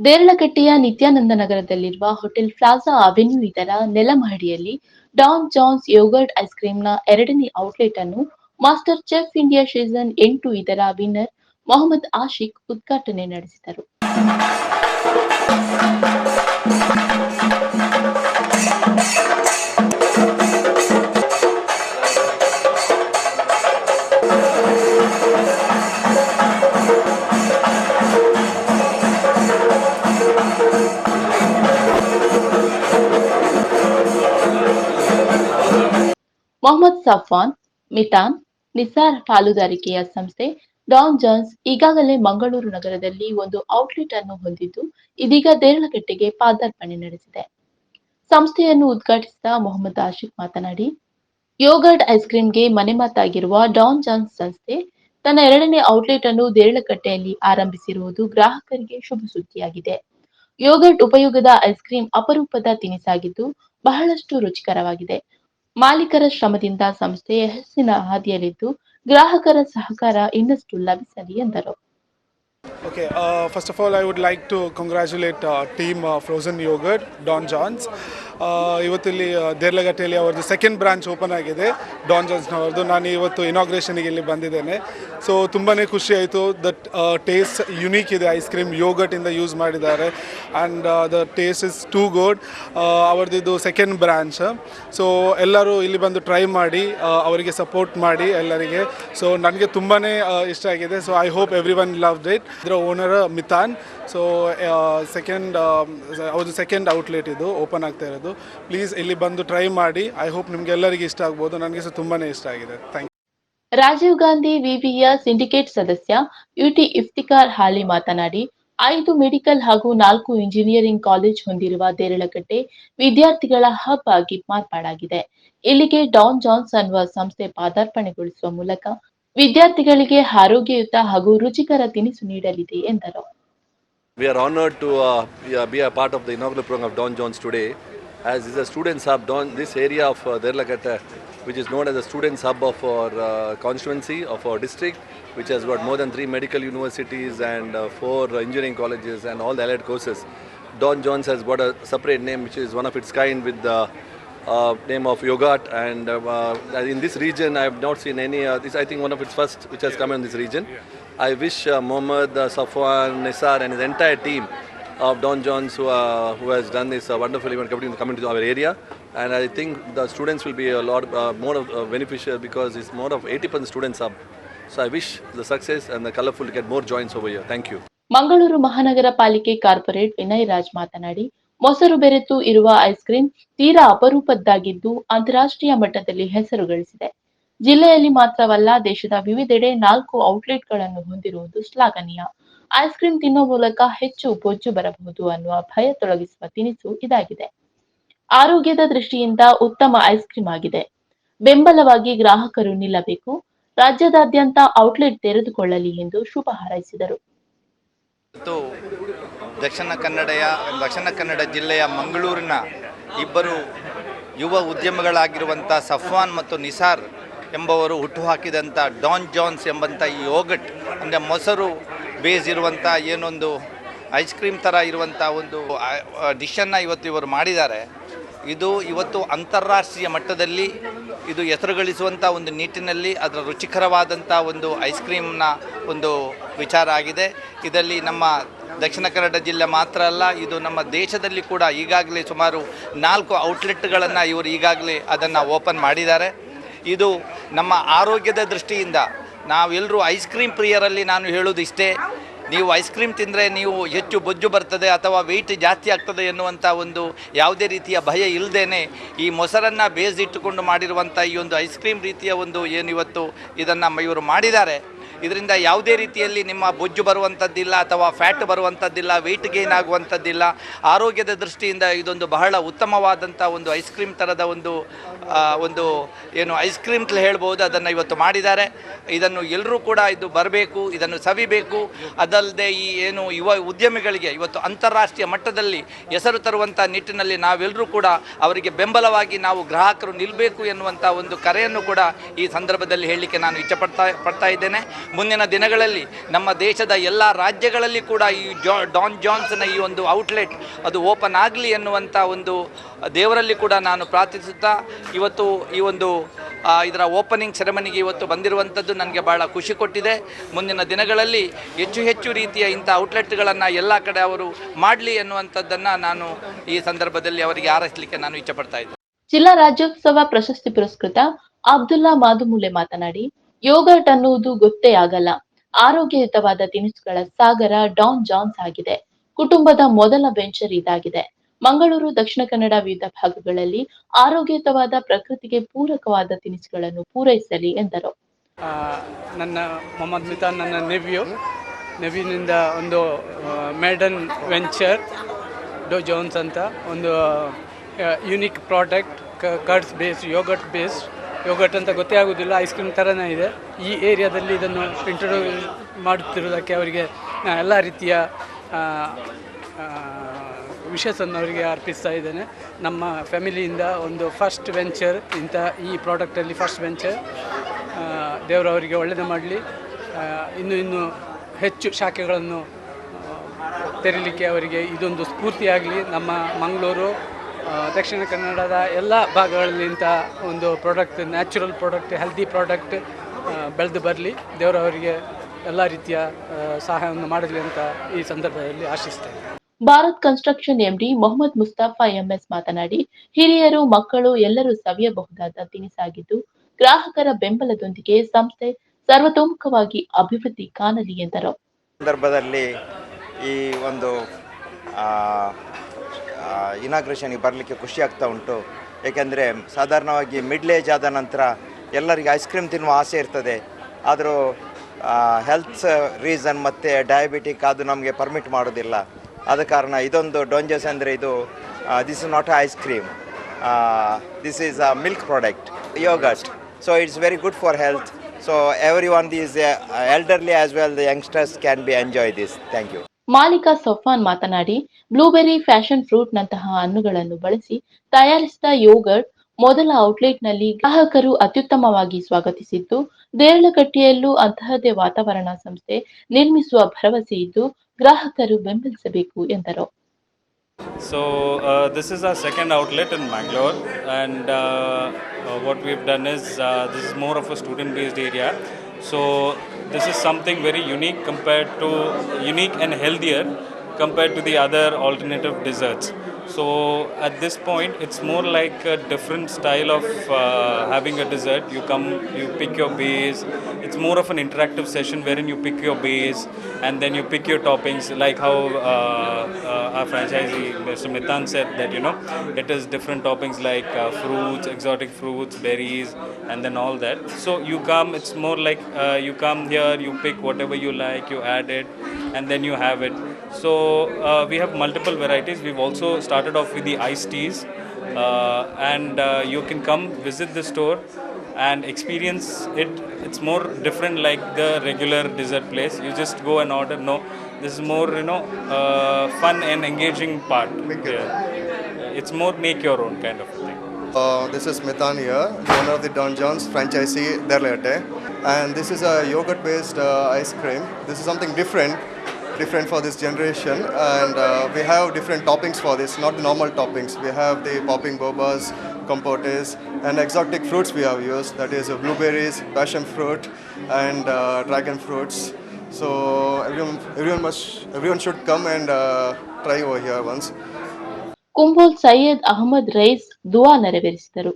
ದೇರಳಕಟ್ಟೆಯ ನಿತ್ಯಾನಂದ ನಗರದಲ್ಲಿರುವ hotel plaza avenue ಇದರ ನೆಲಮಹಡಿಯಲ್ಲಿ ಡಾನ್ ಜಾನ್ಸ್ ಯೋಗರ್ಟ್ ಐಸ್ ಕ್ರೀಂನ ಎರಡನೇ ಔಟ್ಲೆಟ್ ಅನ್ನು ಮಾಸ್ಟರ್ ಚೆಫ್ ಇಂಡಿಯಾ ಸೀಸನ್ ಎಂಟು ಇದರ ವಿನ್ನರ್ ಮೊಹಮ್ಮದ್ ಆಶಿಕ್ ಉದ್ಘಾಟನೆ ನಡೆಸಿದರು. ಮೊಹಮ್ಮದ್ ಸಫಾನ್ ಮಿತಾನ್ ನಿಸಾರ್ ಪಾಲುದಾರಿಕೆಯ ಸಂಸ್ಥೆ, ಡಾನ್ ಜಾನ್ಸ್ ಈಗಾಗಲೇ ಮಂಗಳೂರು ನಗರದಲ್ಲಿ ಒಂದು ಔಟ್ಲೆಟ್ ಅನ್ನು ಹೊಂದಿದ್ದು, ಇದೀಗ ದೇರಳಕಟ್ಟೆಗೆ ಪಾದಾರ್ಪಣೆ ನಡೆಸಿದೆ. ಸಂಸ್ಥೆಯನ್ನು ಉದ್ಘಾಟಿಸಿದ ಮೊಹಮ್ಮದ್ ಆಶಿಕ್ ಮಾತನಾಡಿ, ಯೋಗರ್ಟ್ ಐಸ್ ಕ್ರೀಂಗೆ ಮನೆಮಾತಾಗಿರುವ ಡಾನ್ ಜಾನ್ಸ್ ಸಂಸ್ಥೆ ತನ್ನ ಎರಡನೇ ಔಟ್ಲೆಟ್ ಅನ್ನು ದೇರಳಕಟ್ಟೆಯಲ್ಲಿ ಆರಂಭಿಸಿರುವುದು ಗ್ರಾಹಕರಿಗೆ ಶುಭ ಸುದ್ದಿಯಾಗಿದೆ. ಯೋಗರ್ಟ್ ಉಪಯೋಗದ ಐಸ್ ಕ್ರೀಂ ಅಪರೂಪದ ತಿನಿಸಾಗಿದ್ದು, ಬಹಳಷ್ಟು ರುಚಿಕರವಾಗಿದೆ. ಮಾಲೀಕರ ಶ್ರಮದಿಂದ ಸಂಸ್ಥೆ ಯಶಸ್ಸಿನ ಹಾದಿಯಲ್ಲಿದ್ದು ಗ್ರಾಹಕರ ಸಹಕಾರ ಇನ್ನಷ್ಟು ಲಭಿಸಲಿ ಎಂದರು. Okay, uh, first of all, I would like to congratulate uh, team uh, Frozen Yogurt, Don Johns. Uh, ಇವತ್ತಿಲ್ಲಿ uh, ದೇರ್ಲಗಟ್ಟೆಯಲ್ಲಿ ಅವ್ರದ್ದು ಸೆಕೆಂಡ್ ಬ್ರಾಂಚ್ ಓಪನ್ ಆಗಿದೆ ಡಾನ್ ಜಾನ್ಸ್ನವ್ರದ್ದು ನಾನು ಇವತ್ತು ಇನಾಗ್ರೇಷನ್ಗೆ ಇಲ್ಲಿ ಬಂದಿದ್ದೇನೆ. ಸೊ ತುಂಬಾ ಖುಷಿ ಆಯಿತು. ದಟ್ ಟೇಸ್ಟ್ ಯುನೀಕ್ ಇದೆ. ಐಸ್ ಕ್ರೀಮ್ ಯೋಗರ್ಟಿಂದ ಯೂಸ್ ಮಾಡಿದ್ದಾರೆ. And the taste is too good ಅವ್ರದ್ದು ಸೆಕೆಂಡ್ ಬ್ರಾಂಚ್ ಸೊ ಎಲ್ಲರೂ ಇಲ್ಲಿ ಬಂದು ಟ್ರೈ ಮಾಡಿ ಆ, ಅವರಿಗೆ ಸಪೋರ್ಟ್ ಮಾಡಿ ಎಲ್ಲರಿಗೆ. ಸೊ ನನಗೆ ತುಂಬಾ ಇಷ್ಟ ಆಗಿದೆ. So I hope everyone love it ಇದರ ಓನರ್ ಮಿತಾನ್ ಸೊ ಸೆಕೆಂಡ್ ಅವ್ರದ್ದು ಸೆಕೆಂಡ್ ಔಟ್ಲೆಟ್ ಇದು ಓಪನ್ ಆಗ್ತಾ ಇರೋದು. ಪ್ಲೀಸ್ ಇಲ್ಲಿ ಬಂದು ಟ್ರೈ ಮಾಡಿ. ಐ ಹೋಪ್ ನಿಮಗೆಲ್ಲರಿಗೆ ಇಷ್ಟ ಆಗ್ಬೋದು. ನನಗೆ ಸಹ ತುಂಬಾನೇ ಇಷ್ಟ ಆಗಿದೆ. ಥ್ಯಾಂಕ್ ರಾಜೀವ್ ಗಾಂಧಿ ವಿವಿಯ ಸಿಂಡಿಕೇಟ್ ಸದಸ್ಯ ಯುಟಿ ಇಫ್ತಿಕಾರ್ ಹಾಲಿ ಮಾತನಾಡಿ, ಐದು ಮೆಡಿಕಲ್ ಹಾಗೂ ನಾಲ್ಕು ಇಂಜಿನಿಯರಿಂಗ್ ಕಾಲೇಜ್ ಹೊಂದಿರುವ ದೇರಳಕಟ್ಟೆ ವಿದ್ಯಾರ್ಥಿಗಳ ಹಬ್ ಆಗಿ ಮಾರ್ಪಾಡಾಗಿದೆ. ಇಲ್ಲಿಗೆ ಡಾನ್ ಜಾನ್ಸ್ ಅನ್ನುವ ಸಂಸ್ಥೆ ಪಾದಾರ್ಪಣೆಗೊಳಿಸುವ ಮೂಲಕ ವಿದ್ಯಾರ್ಥಿಗಳಿಗೆ ಆರೋಗ್ಯಯುತ ಹಾಗೂ ರುಚಿಕರ ತಿನಿಸು ನೀಡಲಿದೆ ಎಂದರು We are honored to uh, be a- part of the inaugural program of Don John's today. As the students' hub, Don, this area of uh, Derlakatta, which is known as a student hub of our uh, constituency, of our district, which has got more than three medical universities and uh, four engineering colleges and all the allied courses. Don John's has got a separate name, which is one of its kind, with the uh, name of Yogurt. And uh, uh, in this region, I have not seen any. Uh, this I think one of its first, which has come in this region. I wish uh, Mohammed, uh, Safwan, Nisar, and his entire team of Don Johns who, uh, who has done this uh, wonderful event coming, coming to our area. And I think the students will be a lot uh, more of, uh, beneficial because it's more of 80% students hub. So I wish the success and the colorful to get more joints over here. Thank you. Mangaluru ಮಹಾನಗರ ಪಾಲಿಕೆ corporate Vinay Raj ಮಾತನಾಡಿ ಮೊಸರು ಬೆರೆತು ಇರುವ ice cream ತೀರಾ ಅಪರೂಪದ್ದಾಗಿದ್ದು ಅಂತಾರಾಷ್ಟ್ರೀಯ ಮಟ್ಟದಲ್ಲಿ ಹೆಸರು ಗಳಿಸಿದೆ ಜಿಲ್ಲೆಯಲ್ಲಿ ಮಾತ್ರವಲ್ಲ, ದೇಶದ ವಿವಿಧೆಡೆ ನಾಲ್ಕು ಔಟ್ಲೆಟ್ಗಳನ್ನು ಹೊಂದಿರುವುದು ಶ್ಲಾಘನೀಯ. ಐಸ್ ಕ್ರೀಂ ತಿನ್ನೋ ಮೂಲಕ ಹೆಚ್ಚು ಬೊಜ್ಜು ಬರಬಹುದು ಅನ್ನುವ ಭಯ ತೊಡಗಿಸುವ ತಿನಿಸು ಇದಾಗಿದೆ. ಆರೋಗ್ಯದ ದೃಷ್ಟಿಯಿಂದ ಉತ್ತಮ ಐಸ್ ಕ್ರೀಂ ಆಗಿದೆ. ಬೆಂಬಲವಾಗಿ ಗ್ರಾಹಕರು ನಿಲ್ಲಬೇಕು, ರಾಜ್ಯದಾದ್ಯಂತ ಔಟ್ಲೆಟ್ ತೆರೆದುಕೊಳ್ಳಲಿ ಎಂದು ಶುಭ ಹಾರೈಸಿದರು. ದಕ್ಷಿಣ ಕನ್ನಡಯ, ದಕ್ಷಿಣ ಕನ್ನಡ ಜಿಲ್ಲೆಯ ಮಂಗಳೂರಿನ ಇಬ್ಬರು ಯುವ ಉದ್ಯಮಗಳಾಗಿರುವಂಥ ಸಫ್ವಾನ್ ಮತ್ತು ನಿಸಾರ್ ಎಂಬವರು ಹುಟ್ಟುಹಾಕಿದಂಥ ಡಾನ್ ಜಾನ್ಸ್ ಎಂಬಂಥ ಈ ಯೋಗಟ್ ಅಂದರೆ ಮೊಸರು ಬೇಸ್ ಇರುವಂಥ ಏನೊಂದು ಐಸ್ ಕ್ರೀಮ್ ಥರ ಇರುವಂಥ ಒಂದು ಡಿಶನ್ನು ಇವತ್ತು ಇವರು ಮಾಡಿದ್ದಾರೆ. ಇದು ಇವತ್ತು ಅಂತಾರಾಷ್ಟ್ರೀಯ ಮಟ್ಟದಲ್ಲಿ ಇದು ಹೆಸರು ಗಳಿಸುವಂಥ ಒಂದು ನಿಟ್ಟಿನಲ್ಲಿ ಅದರ ರುಚಿಕರವಾದಂಥ ಒಂದು ಐಸ್ ಕ್ರೀಮ್ನ ಒಂದು ವಿಚಾರ ಆಗಿದೆ. ಇದರಲ್ಲಿ ನಮ್ಮ ದಕ್ಷಿಣ ಕನ್ನಡ ಜಿಲ್ಲೆ ಮಾತ್ರ ಅಲ್ಲ, ಇದು ನಮ್ಮ ದೇಶದಲ್ಲಿ ಕೂಡ ಈಗಾಗಲೇ ಸುಮಾರು ನಾಲ್ಕು ಔಟ್ಲೆಟ್ಗಳನ್ನು ಇವರು ಈಗಾಗಲೇ ಅದನ್ನು ಓಪನ್ ಮಾಡಿದ್ದಾರೆ. ಇದು ನಮ್ಮ ಆರೋಗ್ಯದ ದೃಷ್ಟಿಯಿಂದ ನಾವೆಲ್ಲರೂ ಐಸ್ ಕ್ರೀಮ್ ಪ್ರಿಯರಲ್ಲಿ ನಾನು ಹೇಳೋದು ಇಷ್ಟೇ. ನೀವು ಐಸ್ ಕ್ರೀಮ್ ತಿಂದರೆ ನೀವು ಹೆಚ್ಚು ಬೊಜ್ಜು ಬರ್ತದೆ ಅಥವಾ ವೆಯ್ಟ್ ಜಾಸ್ತಿ ಆಗ್ತದೆ ಎನ್ನುವಂಥ ಒಂದು ಯಾವುದೇ ರೀತಿಯ ಭಯ ಇಲ್ಲದೇ ಈ ಮೊಸರನ್ನು ಬೇಯಿಸಿಟ್ಟುಕೊಂಡು ಮಾಡಿರುವಂಥ ಈ ಒಂದು ಐಸ್ ಕ್ರೀಮ್ ರೀತಿಯ ಒಂದು ಏನು ಇವತ್ತು ಇದನ್ನು ಇವರು ಮಾಡಿದ್ದಾರೆ. ಇದರಿಂದ ಯಾವುದೇ ರೀತಿಯಲ್ಲಿ ನಿಮ್ಮ ಬೊಜ್ಜು ಬರುವಂಥದ್ದಿಲ್ಲ ಅಥವಾ ಫ್ಯಾಟ್ ಬರುವಂಥದ್ದಿಲ್ಲ ವೆಯ್ಟ್ ಗೇನ್ ಆಗುವಂಥದ್ದಿಲ್ಲ ಆರೋಗ್ಯದ ದೃಷ್ಟಿಯಿಂದ ಇದೊಂದು ಬಹಳ ಉತ್ತಮವಾದಂಥ ಒಂದು ಐಸ್ ಕ್ರೀಮ್ ಥರದ ಒಂದು ಒಂದು ಏನು ಐಸ್ ಕ್ರೀಮ್ ಅಂತ ಹೇಳ್ಬೋದು, ಅದನ್ನು ಇವತ್ತು ಮಾಡಿದ್ದಾರೆ. ಇದನ್ನು ಎಲ್ಲರೂ ಕೂಡ ಇದು ಬರಬೇಕು, ಇದನ್ನು ಸವಿಬೇಕು. ಅದಲ್ಲದೆ ಈ ಏನು ಯುವ ಉದ್ಯಮಿಗಳಿಗೆ ಇವತ್ತು ಅಂತಾರಾಷ್ಟ್ರೀಯ ಮಟ್ಟದಲ್ಲಿ ಹೆಸರು ತರುವಂಥ ನಿಟ್ಟಿನಲ್ಲಿ ನಾವೆಲ್ಲರೂ ಕೂಡ ಅವರಿಗೆ ಬೆಂಬಲವಾಗಿ ನಾವು ಗ್ರಾಹಕರು ನಿಲ್ಲಬೇಕು ಎನ್ನುವಂಥ ಒಂದು ಕರೆಯನ್ನು ಕೂಡ ಈ ಸಂದರ್ಭದಲ್ಲಿ ಹೇಳಲಿಕ್ಕೆ ನಾನು ಇಚ್ಛಪಡ್ತಾ ಪಡ್ತಾ ಇದ್ದೇನೆ. ಮುಂದಿನ ದಿನಗಳಲ್ಲಿ ನಮ್ಮ ದೇಶದ ಎಲ್ಲ ರಾಜ್ಯಗಳಲ್ಲಿ ಕೂಡ ಈ ಜಾ, ಡಾನ್ ಜಾನ್ಸ್ನ ಈ ಒಂದು ಔಟ್ಲೆಟ್ ಅದು ಓಪನ್ ಆಗಲಿ ಎನ್ನುವಂಥ ಒಂದು ದೇವರಲ್ಲಿ ಕೂಡ ನಾನು ಪ್ರಾರ್ಥಿಸುತ್ತಾ, ಇವತ್ತು ಈ ಒಂದು ಇದರ ಓಪನಿಂಗ್ ಸೆರೆಮನಿಗೆ ಇವತ್ತು ಬಂದಿರುವಂಥದ್ದು ನನಗೆ ಭಾಳ ಖುಷಿ ಕೊಟ್ಟಿದೆ. ಮುಂದಿನ ದಿನಗಳಲ್ಲಿ ಹೆಚ್ಚು ಹೆಚ್ಚು ರೀತಿಯ ಇಂಥ ಔಟ್ಲೆಟ್ಗಳನ್ನು ಎಲ್ಲ ಕಡೆ ಅವರು ಮಾಡಲಿ ಎನ್ನುವಂಥದ್ದನ್ನು ನಾನು ಈ ಸಂದರ್ಭದಲ್ಲಿ ಅವರಿಗೆ ಆರೈಸಲಿಕ್ಕೆ ನಾನು ಇಚ್ಛಪಡ್ತಾ ಇದ್ದೆ. ಜಿಲ್ಲಾ ರಾಜ್ಯೋತ್ಸವ ಪ್ರಶಸ್ತಿ ಪುರಸ್ಕೃತ ಅಬ್ದುಲ್ಲಾ ಮಾದುಮೂಲೆ ಮಾತನಾಡಿ ಯೋಗರ್ಟ್ ಅನ್ನುವುದು ಗೊತ್ತೇ ಆಗಲ್ಲ. ಆರೋಗ್ಯಯುತವಾದ ತಿನಿಸುಗಳ ಸಾಗರ ಡಾನ್ ಜಾನ್ಸ್ ಆಗಿದೆ. ಕುಟುಂಬದ ಮೊದಲ ವೆಂಚರ್ ಇದಾಗಿದೆ. ಮಂಗಳೂರು, ದಕ್ಷಿಣ ಕನ್ನಡ ವಿವಿಧ ಭಾಗಗಳಲ್ಲಿ ಆರೋಗ್ಯಯುತವಾದ ಪ್ರಕೃತಿಗೆ ಪೂರಕವಾದ ತಿನಿಸುಗಳನ್ನು ಪೂರೈಸಲಿ ಎಂದರು. ನನ್ನ ಮೊಹಮ್ಮದ್ ಮಿತಾ ನನ್ನ ನೆವ್ಯೂ. ನೆವ್ಯೂನಿಂದ ಒಂದು ಮೇಡನ್ ವೆಂಚರ್ ಡೋ ಜೋನ್ಸ್ ಅಂತ ಒಂದು unique product curds based yogurt based yogurt ಅಂತ ಗೊತ್ತೇ ಆಗುವುದಿಲ್ಲ ಐಸ್ ಕ್ರೀಮ್ ಥರನೇ ಇದೆ. ಈ ಏರಿಯಾದಲ್ಲಿ ಇದನ್ನು ಇಂಟ್ರೊಡ್ಯೂಸ್ ಮಾಡುತ್ತಿರುವುದಕ್ಕೆ ಅವರಿಗೆ ಎಲ್ಲ ರೀತಿಯ ವಿಷಸನ್ನು ಅವರಿಗೆ ಅರ್ಪಿಸ್ತಾ ಇದ್ದೇನೆ. ನಮ್ಮ ಫ್ಯಾಮಿಲಿಯಿಂದ ಒಂದು ಫಸ್ಟ್ ವೆಂಚರ್ ಇಂಥ ಈ ಪ್ರಾಡಕ್ಟಲ್ಲಿ ಫಸ್ಟ್ ವೆಂಚರ್ ದೇವರು ಅವರಿಗೆ ಒಳ್ಳೆಯದು ಮಾಡಲಿ. ಇನ್ನು ಇನ್ನು ಹೆಚ್ಚು ಶಾಖೆಗಳನ್ನು ತೆರೀಲಿಕ್ಕೆ ಅವರಿಗೆ ಇದೊಂದು ಸ್ಫೂರ್ತಿಯಾಗಲಿ. ನಮ್ಮ ಮಂಗಳೂರು ದಕ್ಷಿಣ ಕನ್ನಡದ ಎಲ್ಲ ಭಾಗಗಳಲ್ಲಿ ಇಂಥ ಒಂದು product natural product healthy product ಬೆಳೆದು ಬರಲಿ. ದೇವರವರಿಗೆ ಎಲ್ಲ ರೀತಿಯ ಸಹಾಯವನ್ನು ಮಾಡಲಿ ಅಂತ ಈ ಸಂದರ್ಭದಲ್ಲಿ ಆಶಿಸ್ತೇನೆ. Bharat construction MD Mohammed Mustafa MS ಮಾತನಾಡಿ ಹಿರಿಯರು ಮಕ್ಕಳು ಎಲ್ಲರೂ ಸವಿಯಬಹುದಾದ ತಿನಿಸಾಗಿದ್ದು ಗ್ರಾಹಕರ ಬೆಂಬಲದೊಂದಿಗೆ ಸಂಸ್ಥೆ ಸರ್ವತೋಮುಖವಾಗಿ ಅಭಿವೃದ್ಧಿ ಕಾಣಲಿ ಎಂದರು. ಸಂದರ್ಭದಲ್ಲಿ ಈ ಒಂದು ಇನಾಗ್ರೇಷನ್ಗೆ ಬರಲಿಕ್ಕೆ ಖುಷಿ ಆಗ್ತಾ ಉಂಟು. ಏಕೆಂದರೆ ಸಾಧಾರಣವಾಗಿ ಮಿಡ್ಲ್ ಏಜ್ ಆದ ನಂತರ ಎಲ್ಲರಿಗೆ ಐಸ್ ಕ್ರೀಮ್ ತಿನ್ನುವ ಆಸೆ ಇರ್ತದೆ. ಆದರೂ ಹೆಲ್ತ್ ರೀಸನ್ ಮತ್ತು ಡಯಾಬಿಟಿಕ್ ಅದು ನಮಗೆ ಪರ್ಮಿಟ್ ಮಾಡೋದಿಲ್ಲ. ಆದ ಕಾರಣ ಇದೊಂದು ಡೋಂಜಸ್ ಅಂದರೆ ಇದು this is not ice cream this is a milk product yogurt so it's very good for health so everyone these elderly as well the youngsters can be enjoy this thank you Malika ಸೊಫಾನ್ ಮಾತನಾಡಿ blueberry passion fruit ನಂತಹ ಹಣ್ಣುಗಳನ್ನು ಬಳಸಿ ತಯಾರಿಸಿದ yoghurt ಮೊದಲ ಔಟ್ಲೆಟ್ನಲ್ಲಿ ಗ್ರಾಹಕರು ಅತ್ಯುತ್ತಮವಾಗಿ ಸ್ವಾಗತಿಸಿದ್ದು ದೇರಳಕಟ್ಟೆಯಲ್ಲೂ ಅಂತಹದೇ ವಾತಾವರಣ ಸಂಸ್ಥೆ ನಿರ್ಮಿಸುವ ಭರವಸೆ ಇದ್ದು ಗ್ರಾಹಕರು ಬೆಂಬಲಿಸಬೇಕು ಎಂದರು So uh, this is our second outlet in Bangalore, and uh, uh, what we've done is uh, this is more of a student-based area. So this is something very unique compared to unique and healthier compared to the other alternative desserts. So at this point, it's more like a different style of uh, having a dessert. You come, you pick your base. It's more of an interactive session wherein you pick your base and then you pick your toppings, like how uh, uh, our franchisee Mr. Mitan said that you know it is different toppings like uh, fruits, exotic fruits, berries, and then all that. So you come, it's more like uh, you come here, you pick whatever you like, you add it, and then you have it. So uh, we have multiple varieties. We've also started off with the iced teas, uh, and uh, you can come visit the store and experience it. It's more different like the regular dessert place. You just go and order. No, this is more you know uh, fun and engaging part. Yeah. It's more make your own kind of thing. Uh, this is Mithan here, owner of the Don John's franchisee Derlete. And this is a yogurt based uh, ice cream. This is something different, different for this generation. And uh, we have different toppings for this, not the normal toppings. We have the popping bobas, compotes, and exotic fruits we have used. That is uh, blueberries, passion fruit, and uh, dragon fruits. So everyone, everyone must, everyone should come and uh, try over here once. Kumbol Syed Ahmed rice ದುವಾ ನೆರವೇರಿಸಿದರು